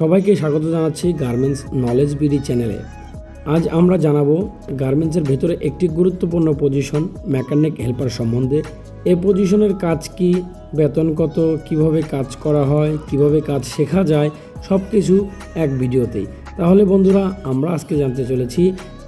সবাইকে স্বাগত জানাচ্ছি গার্মেন্টস নলেজ বিডি চ্যানেলে আজ আমরা জানাব গার্মেন্টসের ভেতরে একটি গুরুত্বপূর্ণ পজিশন মেকানিক হেল্পার সম্বন্ধে। এ পজিশনের কাজ কি, বেতন কত, কীভাবে কাজ করা হয়, কীভাবে কাজ শেখা যায় সব কিছু এক ভিডিওতেই। তাহলে বন্ধুরা, আমরা আজকে জানতে চলেছি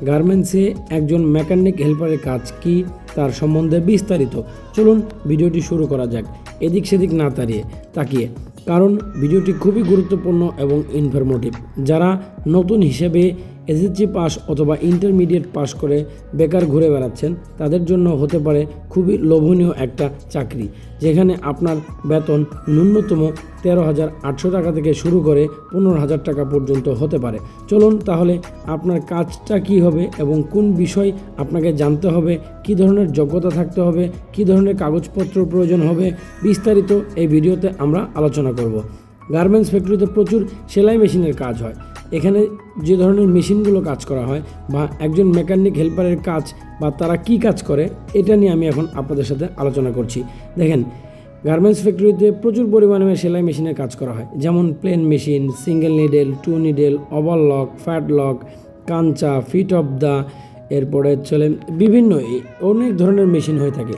গার্মেন্টসে একজন মেকানিক হেল্পারের কাজ কি, তার সম্বন্ধে বিস্তারিত। চলুন ভিডিওটি শুরু করা যাক, এদিক সেদিক না তাড়িয়ে তাকিয়ে। কারণ ভিডিওটি খুবই গুরুত্বপূর্ণ এবং ইনফরমেটিভ যারা নতুন হিসেবে এসএসসি পাস অথবা ইন্টারমিডিয়েট পাস করে বেকার ঘুরে বেড়াচ্ছেন, তাদের জন্য হতে পারে খুবই লোভনীয় একটা চাকরি, যেখানে আপনার বেতন ন্যূনতম তেরো হাজার আটশো টাকা থেকে শুরু করে পনেরো হাজার টাকা পর্যন্ত হতে পারে। চলুন তাহলে আপনার কাজটা কি হবে এবং কোন বিষয় আপনাকে জানতে হবে, কি ধরনের যোগ্যতা থাকতে হবে, কি ধরনের কাগজপত্র প্রয়োজন হবে, বিস্তারিত এই ভিডিওতে আমরা আলোচনা করব। গার্মেন্টস ফ্যাক্টরিতে প্রচুর সেলাই মেশিনের কাজ হয়। এখানে যে ধরনের মেশিনগুলো কাজ করা হয় বা একজন মেকানিক, হেল্পারের কাজ বা তারা কি কাজ করে, এটা নিয়ে আমি এখন আপনাদের সাথে আলোচনা করছি। দেখেন, গার্মেন্টস ফ্যাক্টরিতে প্রচুর পরিমাণে সেলাই মেশিনের কাজ করা হয়। যেমন plain machine, single needle, two needle overlock flat lock, Kancha, fit of the এরপরে চলে বিভিন্ন অনেক ধরনের মেশিন হয়ে থাকে।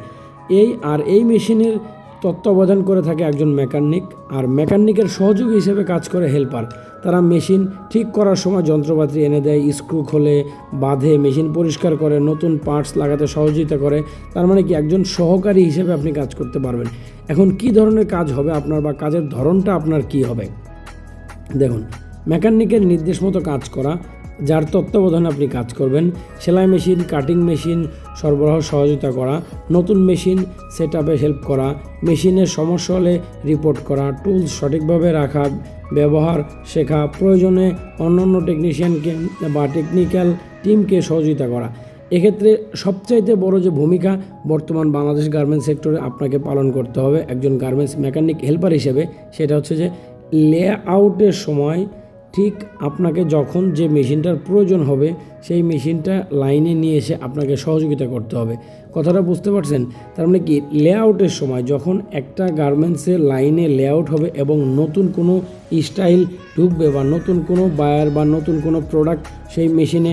এই আর এই মেশিনের তত্ত্বাবধান করে থাকে একজন মেকানিক আর মেকানিকের সহযোগী হিসেবে কাজ করে হেল্পার। তারা মেশিন ঠিক করার সময় যন্ত্রপাতি এনে দেয়, স্ক্রু খোলে, বাঁধে, মেশিন পরিষ্কার করে, নতুন পার্টস লাগাতে সহযোগিতা করে। তার মানে কি, একজন সহকারী হিসেবে আপনি কাজ করতে পারবেন। এখন কি ধরনের কাজ হবে আপনার বা কাজের ধরনটা আপনার কি হবে? দেখুন, মেকানিকের নির্দেশ মতো কাজ করা যার তত্ত্বাবধানে আপনি কাজ করবেন। সেলাই মেশিন কাটিং মেশিন, সরবরাহ সহযোগিতা করা, নতুন মেশিন সেট হেল্প করা, মেশিনের সমস্যা হলে রিপোর্ট করা টুলস সঠিকভাবে রাখা, ব্যবহার শেখা, প্রয়োজনে অন্যান্য টেকনিশিয়ানকে বা টেকনিক্যাল টিমকে সহযোগিতা করা। এক্ষেত্রে সবচাইতে বড় যে ভূমিকা বর্তমান বাংলাদেশ গার্মেন্টস সেক্টরে আপনাকে পালন করতে হবে, একজন গার্মেন্টস মেকানিক হেল্পার হিসেবে, সেটা হচ্ছে যে লে আউটের সময় ঠিক আপনাকে যখন যে মেশিনটার প্রয়োজন হবে, সেই মেশিনটা লাইনে নিয়ে এসে আপনাকে সহযোগিতা করতে হবে। কথাটা বুঝতে পারছেন? তার মানে কি লেআউটের সময় যখন একটা গার্মেন্টসে লাইনে লেআউট হবে এবং নতুন কোনো স্টাইল ঢুকবে বা নতুন কোনো বায়ার বা নতুন কোনো প্রোডাক্ট সেই মেশিনে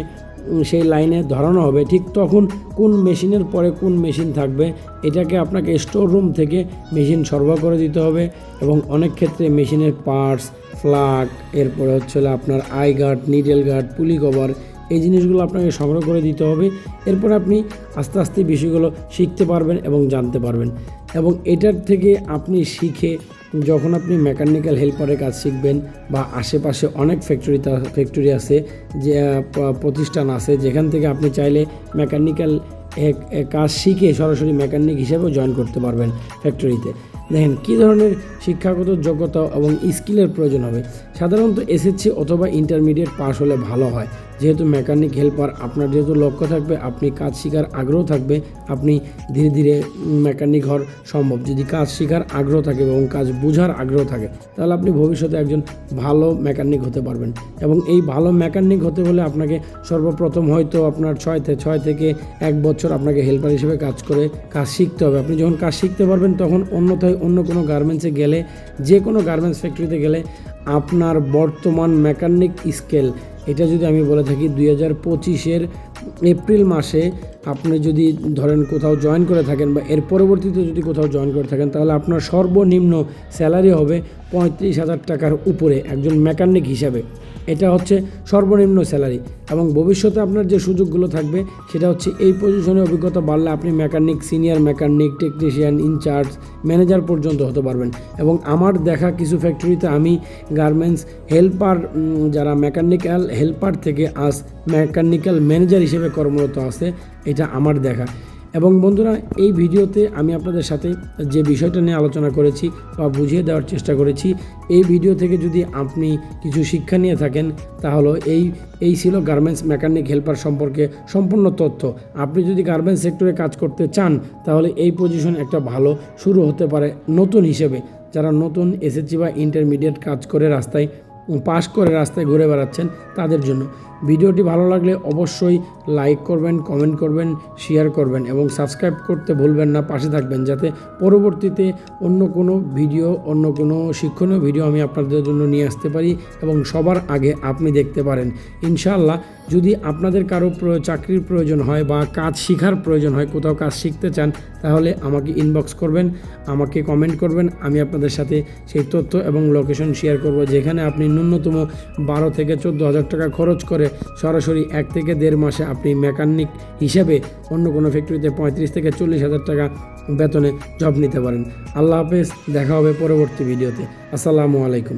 সেই লাইনে ধরানো হবে। ঠিক তখন কোন মেশিনের পরে কোন মেশিন থাকবে, এটাকে আপনাকে স্টোর রুম থেকে মেশিন সরবরাহ করে দিতে হবে এবং অনেক ক্ষেত্রে মেশিনের পার্টস ফ্লাগ এরপরে হচ্ছে আপনার eye guard needle guard pulley cover এই জিনিসগুলো আপনাকে সংগ্রহ করে দিতে হবে। এরপর আপনি আস্তে আস্তে বিষয়গুলো শিখতে পারবেন এবং জানতে পারবেন। এবং এটার থেকে আপনি শিখে যখন আপনি মেকানিক্যাল হেল্পারের কাজ শিখবেন বা আশেপাশে অনেক ফ্যাক্টরি ফ্যাক্টরি আছে যে প্রতিষ্ঠান আছে, যেখান থেকে আপনি চাইলে মেকানিক্যাল কাজ শিখে সরাসরি মেকানিক হিসেবেও জয়েন করতে পারবেন ফ্যাক্টরিতে দেখেন, কী ধরনের শিক্ষাগত যোগ্যতা এবং স্কিলের প্রয়োজন হবে? সাধারণত এসএসসি অথবা ইন্টারমিডিয়েট পাস হলে ভালো হয়। যেহেতু মেকানিক হেল্পার আপনার যেহেতু লক্ষ্য থাকবে, আপনি কাজ শেখার আগ্রহ থাকবে, আপনি ধীরে ধীরে মেকানিক হওয়ার সম্ভব। যদি কাজ শেখার আগ্রহ থাকে এবং কাজ বোঝার আগ্রহ থাকে, তাহলে আপনি ভবিষ্যতে একজন ভালো মেকানিক হতে পারবেন। এবং এই ভালো মেকানিক হতে হলে আপনাকে সর্বপ্রথম হয়তো আপনার ছয় থেকে ছয় থেকে এক বছর আপনাকে হেল্পার হিসেবে কাজ করে, কাজ শিখতে হবে। আপনি যখন কাজ শিখতে পারবেন, তখন অন্যথায় অন্য কোনো গার্মেন্টসে গেলে, যে কোনো গার্মেন্টস ফ্যাক্টরিতে গেলে আপনার বর্তমান মেকানিক স্কেল এটা যদি আমি বলে থাকি দুই হাজার পঁচিশের এপ্রিল মাসে আপনি যদি ধরেন কোথাও জয়েন করে থাকেন বা এর পরবর্তীতে যদি কোথাও জয়েন করে থাকেন, তাহলে আপনার সর্বনিম্ন স্যালারি হবে পঁয়ত্রিশ হাজার টাকার উপরে একজন মেকানিক হিসাবে। এটা হচ্ছে সর্বনিম্ন স্যালারি এবং ভবিষ্যতে আপনার যে সুযোগগুলো থাকবে, সেটা হচ্ছে এই পজিশনে অভিজ্ঞতা বাড়লে আপনি mechanic senior mechanic technician in charge manager পর্যন্ত হতে পারবেন। এবং আমার দেখা কিছু ফ্যাক্টরিতে আমি গার্মেন্টস হেল্পার যারা মেকানিক্যাল হেল্পার থেকে আজ মেকানিক্যাল ম্যানেজার হিসেবে কর্মরত আছে, এটা আমার দেখা। এবং বন্ধুরা, এই ভিডিওতে আমি আপনাদের সাথে যে বিষয়টা নিয়ে আলোচনা করেছি বা বুঝিয়ে দেওয়ার চেষ্টা করেছি, এই ভিডিও থেকে যদি আপনি কিছু শিক্ষা নিয়ে থাকেন, তাহলে এই এই ছিল গার্মেন্টস মেকানিক হেল্পার সম্পর্কে সম্পূর্ণ তথ্য। আপনি যদি গার্মেন্টস সেক্টরে কাজ করতে চান, তাহলে এই পজিশন একটা ভালো, শুরু হতে পারে নতুন হিসেবে। যারা নতুন এসএসসি বা ইন্টারমিডিয়েট কাজ করে রাস্তায়, পাশ করে রাস্তায় ঘুরে বেড়াচ্ছেন, তাদের জন্য। ভিডিওটি ভালো লাগলে অবশ্যই লাইক করবেন, কমেন্ট করবেন, শেয়ার করবেন এবং সাবস্ক্রাইব করতে ভুলবেন না, পাশে থাকবেন যাতে পরবর্তীতে অন্য কোনো ভিডিও, অন্য কোনো শিক্ষণীয় ভিডিও আমি আপনাদের জন্য নিয়ে আসতে পারি এবং সবার আগে আপনি দেখতে পারেন। ইনশাআল্লাহ, যদি আপনাদের কারও চাকরির প্রয়োজন হয় বা কাজ শেখার প্রয়োজন হয়, কোথাও কাজ শিখতে চান, তাহলে আমাকে ইনবক্স করবেন, আমাকে কমেন্ট করবেন, আমি আপনাদের সাথে সেই তথ্য এবং লোকেশন শেয়ার করব, যেখানে আপনি ন্যূনতম বারো থেকে চোদ্দ হাজার টাকা খরচ করে সরাসরি এক থেকে দেড় মাসে আপনি মেকানিক হিসেবে অন্য কোনো ফ্যাক্টরিতে পঁয়ত্রিশ থেকে চল্লিশ হাজার টাকা বেতনে জব নিতে পারেন। আল্লাহ হাফেজ, দেখা হবে পরবর্তী ভিডিওতে আসসালামু আলাইকুম।